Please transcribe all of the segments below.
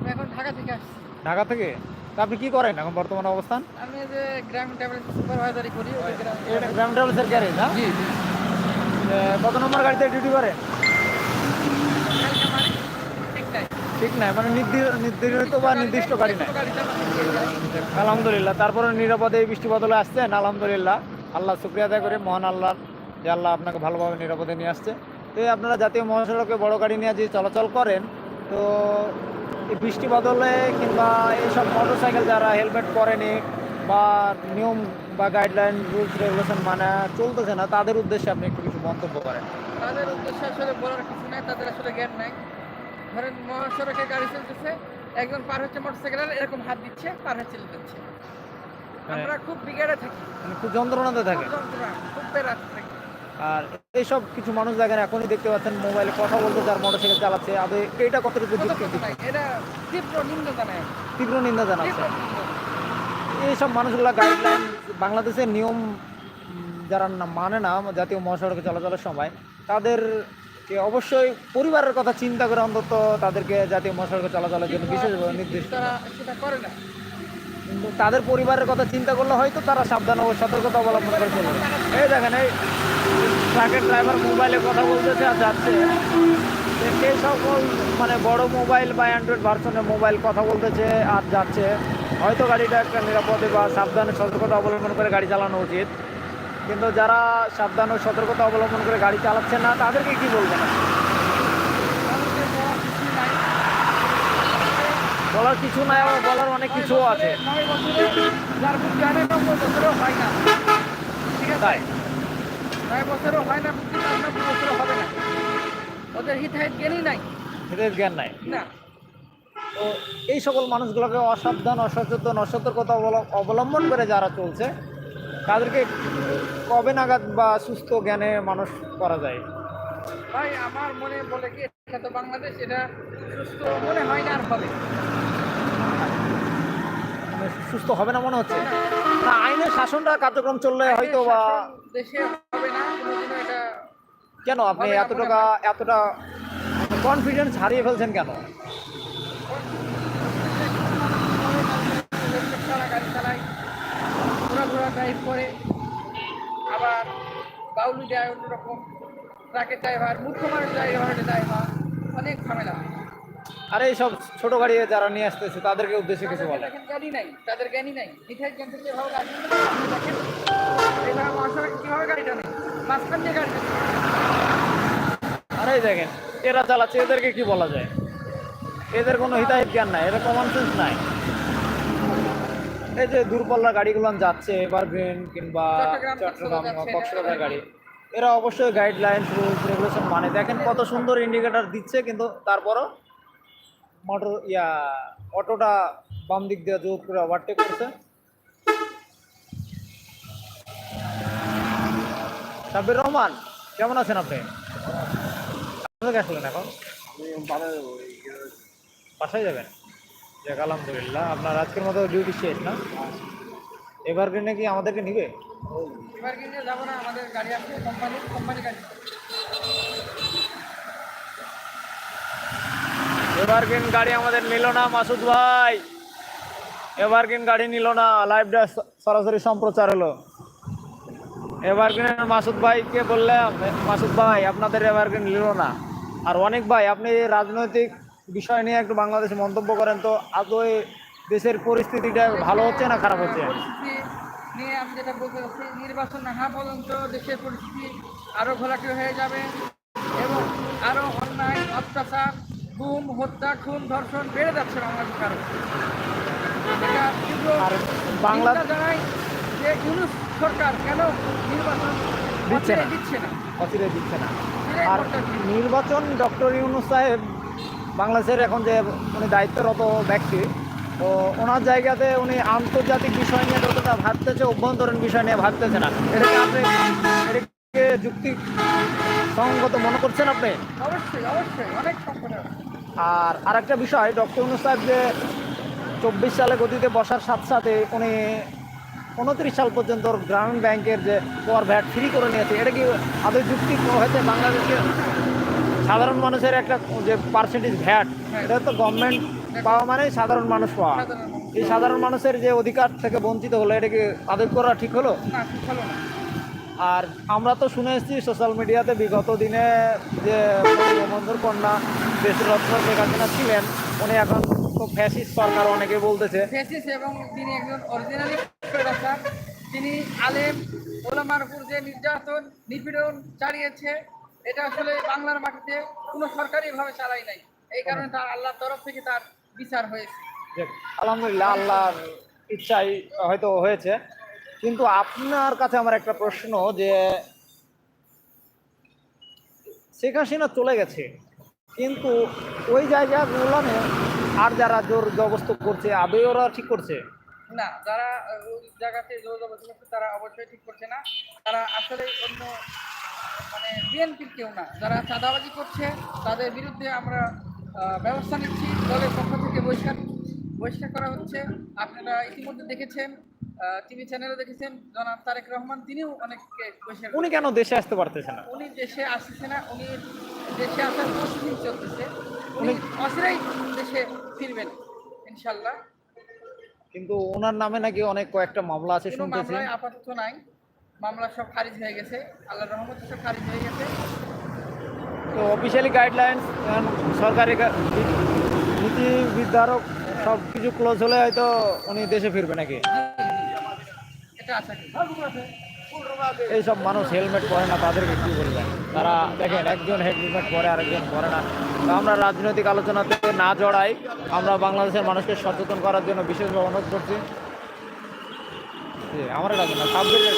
আমি এখন ঢাকা থেকে আসছি। ঢাকা থেকে? তা আপনি কি করেন এখন বর্তমান অবস্থান? আমি যে গ্রামীণ ট্রাভেল সুপারভাইজারি করি গ্রাম ট্রাভেলসের গ্যারেজ না? জি কত নম্বর গাড়িতে ডিউটি করেন ঠিক নাই মানে নির্ধারিত বা নির্দিষ্ট গাড়ি নাই? আলহামদুলিল্লাহ তারপরে নিরাপদে এই বৃষ্টি বদলে আসছেন আলহামদুলিল্লাহ। আল্লাহ শুক্রিয়া আদায় করি মহান আল্লাহ যে আল্লাহ আপনাকে ভালোভাবে নিরাপদে নিয়ে আসছে। তো আপনারা জাতীয় মহাসড়কে বড় গাড়ি নিয়ে যে চলাচল করেন তো বৃষ্টি বদলে কিংবা এইসব মোটর সাইকেল যারা হেলমেট পরেনি বা নিয়ম বা গাইডলাইন রুলস রেগুলেশন মানে চলতেছে না তাদের উদ্দেশ্যে আপনি একটু কিছু মন্তব্য করেন। তাদের উদ্দেশ্যে আসলে বলার কিছু নাই তাদের আসলে জ্ঞান নাই। ধরেন মহাসড়কে গাড়ি চলতেছে একজন পার হচ্ছে মোটরসাইকেল এরকম হাত দিচ্ছে পার হচ্ছে চলে যাচ্ছে আমরা খুব বিগাড়ে থাকি। মানে খুব যন্ত্রণাতে থাকে যন্ত্রণা খুব বেড়াতে থাকি। আর এইসব কিছু মানুষ দেখেন এখনই দেখতে পাচ্ছেন মোবাইলে কথা বলতে যার মোটরসাইকেল চালাচ্ছে। আদৌ এইটা কতটুকু এটা তীব্র নিন্দা জানায়। তীব্র নিন্দা জানাচ্ছে। এইসব মানুষগুলা গাইডলাইন বাংলাদেশের নিয়ম যারা মানে না জাতীয় মহাসড়কে চলাচলের সময় তাদের অবশ্যই পরিবারের কথা চিন্তা করে অন্তত তাদেরকে জাতীয় মহাসড়কে চলাচলের জন্য বিশেষভাবে নির্দেশ সেটা করে না। তাদের পরিবারের কথা চিন্তা করলে হয়তো তারা সাবধান ও সতর্কতা অবলম্বন করে চলবে। এই দেখেন এই ট্রাকের ড্রাইভার মোবাইলে কথা বলতেছে আর যাচ্ছে। সেই সকল মানে বড় মোবাইল বা অ্যান্ড্রয়েড ভার্সনের মোবাইল কথা বলতেছে আর যাচ্ছে। হয়তো গাড়িটা একটা নিরাপদে বা সাবধানে সতর্কতা অবলম্বন করে গাড়ি চালানো উচিত। কিন্তু যারা সাবধান ও সতর্কতা অবলম্বন করে গাড়ি চালাচ্ছে না তাদেরকে কি বলবেন বলার কিছু নাই কিছু আবার বলার অনেক ঠিক আছে? তাই। নয় বছরও হয় না বছরও হবে না। ওদের হিতাহিত জ্ঞানই নাই। জ্ঞান নাই? না। তো এই সকল মানুষগুলোকে অসাবধান অসচেতন অসতর্কতা অবল- অবলম্বন করে যারা চলছে তাদেরকে কবে নাগাদ বা সুস্থ জ্ঞানে মানুষ করা যায়? ভাই আমার মনে বলে কি এটা তো বাংলাদেশ এটা সুস্থ মনে হয় না আর হবে। মানে সুস্থ হবে না মনে হচ্ছে? না আইনের শাসনটা কার্যক্রম চললে হয়তো বা দেশে হবে না কোনোদিনও এটা কেন আপনি হবে না এতটা কনফিডেন্স হারিয়ে ফেলছেন কেন? গাড়ি চালায় ঘোরা ঘোরা ড্রাইভ করে আবার বাউলি দেয় অন্যরকম ট্রাকের ড্রাইভার মূর্খ মানুষ ড্রাইভারের ড্রাইভার অনেক ঝামেলা আর এই সব ছোট গাড়ি যারা নিয়ে আসতেছে তাদেরকে উদ্দেশ্যে কিছু বলে। জ্ঞানী নাই তাদের জ্ঞানী নাই। মিঠাই জ্ঞান থেকে গাড়ি কীভাবে গাড়ি টানে? মাঝখান দিয়ে গাড়ি টানে। আর এই দেখেন এরা চালাচ্ছে এদেরকে কি বলা যায়? এদের কোনো হিতাহিত জ্ঞান নাই এদের কমন সেন্স নাই। এই যে দূরপাল্লার গাড়িগুলো যাচ্ছে এভারগ্রিন কিংবা চট্টগ্রাম, কক্সবাজার গাড়ি এরা অবশ্যই গাইডলাইন রুলস রেগুলেশন মানে। দেখেন কত সুন্দর ইন্ডিকেটর দিচ্ছে কিন্তু তারপরও মোটর ইয়া অটোটা বাম দিক দিয়ে জোর করে ওভারটেক করছে। সাব্বির রহমান কেমন আছেন আপনি? কোথা আসলেন এখন? বাসায় যাবেন? যাক আলহামদুলিল্লাহ আপনার আজকের মতো ডিউটি শেষ না? এবার নাকি আমাদেরকে নিবে? এবার কিন্তু যাব না আমাদের গাড়ি আছে কোম্পানি কোম্পানি গাড়ি। এভারগ্রিন গাড়ি আমাদের নিল না মাসুদ ভাই। এভারগ্রিন গাড়ি নিল না লাইভটা সরাসরি সম্প্রচার হলো। এভারগ্রিনের মাসুদ ভাইকে বললাম মাসুদ ভাই, আপনাদের এভারগ্রিন নিল না। আর অনেক ভাই, আপনি রাজনৈতিক বিষয় নিয়ে একটু বাংলাদেশে মন্তব্য করেন তো, আদৌ দেশের পরিস্থিতিটা ভালো হচ্ছে না খারাপ হচ্ছে? নিয়ে আমি নির্বাচন না পর্যন্ত দেশের পরিস্থিতি আরও ঘোলাটে হয়ে যাবে এবং আরও অন্যায়, অত্যাচার গুম হত্যা খুন ধর্ষণ বেড়ে যাচ্ছে বাংলাদেশ আর। বাংলা জানাই যে ইউনুস সরকার কেন নির্বাচন দিচ্ছে না। দিচ্ছে না। অচিরে দিচ্ছে না। আর নির্বাচন ডক্টর ইউনুস সাহেব বাংলাদেশের এখন যে উনি দায়িত্বরত ব্যক্তি তো ওনার জায়গাতে উনি আন্তর্জাতিক বিষয় নিয়ে যতটা ভাবতেছে অভ্যন্তরীণ বিষয় নিয়ে ভাবতেছে না। এটাকে আপনি এটাকে যুক্তি সঙ্গত মনে করছেন আপনি? অবশ্যই অবশ্যই অনেক। আর আরেকটা বিষয় ডক্টর ইউনুস সাহেব যে চব্বিশ সালে গতিতে বসার সাথে সাথে উনি উনত্রিশ সাল পর্যন্ত গ্রামীণ ব্যাংকের যে কর ভ্যাট ফ্রি করে নিয়েছে এটা কি আদৌ যুক্তি হয়েছে বাংলাদেশে? সাধারণ মানুষের একটা যে পার্সেন্টেজ ভ্যাট এটা তো গভর্নমেন্ট পাওয়া মানে সাধারণ মানুষ পাওয়া। এই সাধারণ মানুষের যে অধিকার থেকে বঞ্চিত হলো এটা কি তাদের করা ঠিক হলো? না ঠিক হলো না। আর আমরা তো শুনে এসেছি সোশ্যাল মিডিয়াতে বিগত দিনে যে বঙ্গবন্ধুর কন্যা দেশরত্ন শেখ হাসিনা ছিলেন উনি এখন তো ফ্যাসিস্ট সরকার অনেকে বলতেছে। ফেসিস এবং তিনি একজন অরিজিনালি তিনি আলেম ওলামার উপর যে নির্যাতন নিপীড়ন চালিয়েছে এটা আসলে বাংলার মাটিতে কোনো সরকারিভাবে চালাই নাই। এই কারণে তার আল্লাহর তরফ থেকে তার বিচার হয়েছে। আলহামদুলিল্লাহ আল্লাহর ইচ্ছাই হয়তো হয়েছে। কিন্তু আপনার কাছে আমার একটা প্রশ্ন যে শেখ হাসিনা চলে গেছে, কিন্তু ওই জায়গাগুলোনে আর যারা জোর জবস্ত করছে আবে ওরা ঠিক করছে? না, যারা, ওই জায়গাতে জোর জবস্ত করছে, তারা অবশ্যই ঠিক করছে না। তারা আসলে অন্য মানে বিএনপির কেউ না। যারা চাঁদাবাজি করছে, তাদের বিরুদ্ধে আমরা ব্যবস্থা নিচ্ছি। দলের পক্ষ থেকে বহিষ্কার বহিষ্কার করা হচ্ছে। আপনারা ইতিমধ্যে দেখেছেন টিভি চ্যানেলে দেখেছেন জনাব তারেক রহমান তিনিও অনেককে উনি কেন দেশে আসতে পারতেছে না? উনি দেশে আসছে না উনি দেশে আসার প্রস্তুতি চলতেছে। উনি অচিরেই দেশে ফিরবেন ইনশাল্লাহ কিন্তু ওনার নামে নাকি অনেক কয়েকটা মামলা আছে শুনতেছি। আপাতত নাই। মামলা সব খারিজ হয়ে গেছে আল্লাহর রহমতে সব খারিজ হয়ে গেছে। তো অফিসিয়ালি গাইডলাইন্স সরকারি নীতি- নির্ধারক সব কিছু ক্লোজ হলে হয়তো উনি দেশে ফিরবে নাকি? করি এইসব মানুষ হেলমেট পরে না, তাদেরকে কী বলবেন? তারা দেখেন, একজন হেলমেট পরে, আরেকজন পরে না। তো আমরা রাজনৈতিক আলোচনাতে না জড়াই, আমরা বাংলাদেশের মানুষকে সচেতন করার জন্য বিশেষভাবে অনুরোধ করছি। আমার ডাকে না সাবজেক্টের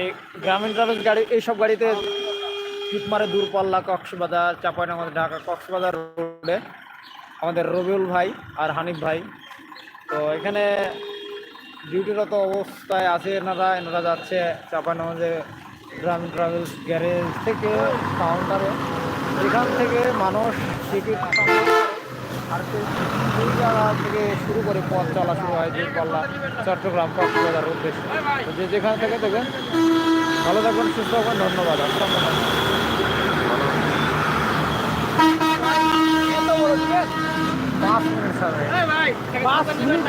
এই গ্রামীণ ট্রাভেলস গাড়ি, এইসব গাড়িতে মারে দূরপাল্লা, কক্সবাজার চাঁপাইনগর ঢাকা, কক্সবাজার রোডে আমাদের রবিউল ভাই আর হানিফ ভাই তো এখানে ডিউটিরত অবস্থায় আছে এনারা এনারা যাচ্ছে চাঁপাইনগরে গ্রামীণ ট্রাভেলস গ্যারেজ থেকে কাউন্টারে। এখান থেকে মানুষ টিকিট আর সেই জায়গা থেকে শুরু করে পথ চলা শুরু হয় যে দূরপাল্লা চট্টগ্রাম কক্সবাজার উদ্দেশ্যে। যে যেখানে থেকে দেখবেন, ভালো থাকবেন সুস্থ থাকবেন ধন্যবাদ পাঁচ মিনিট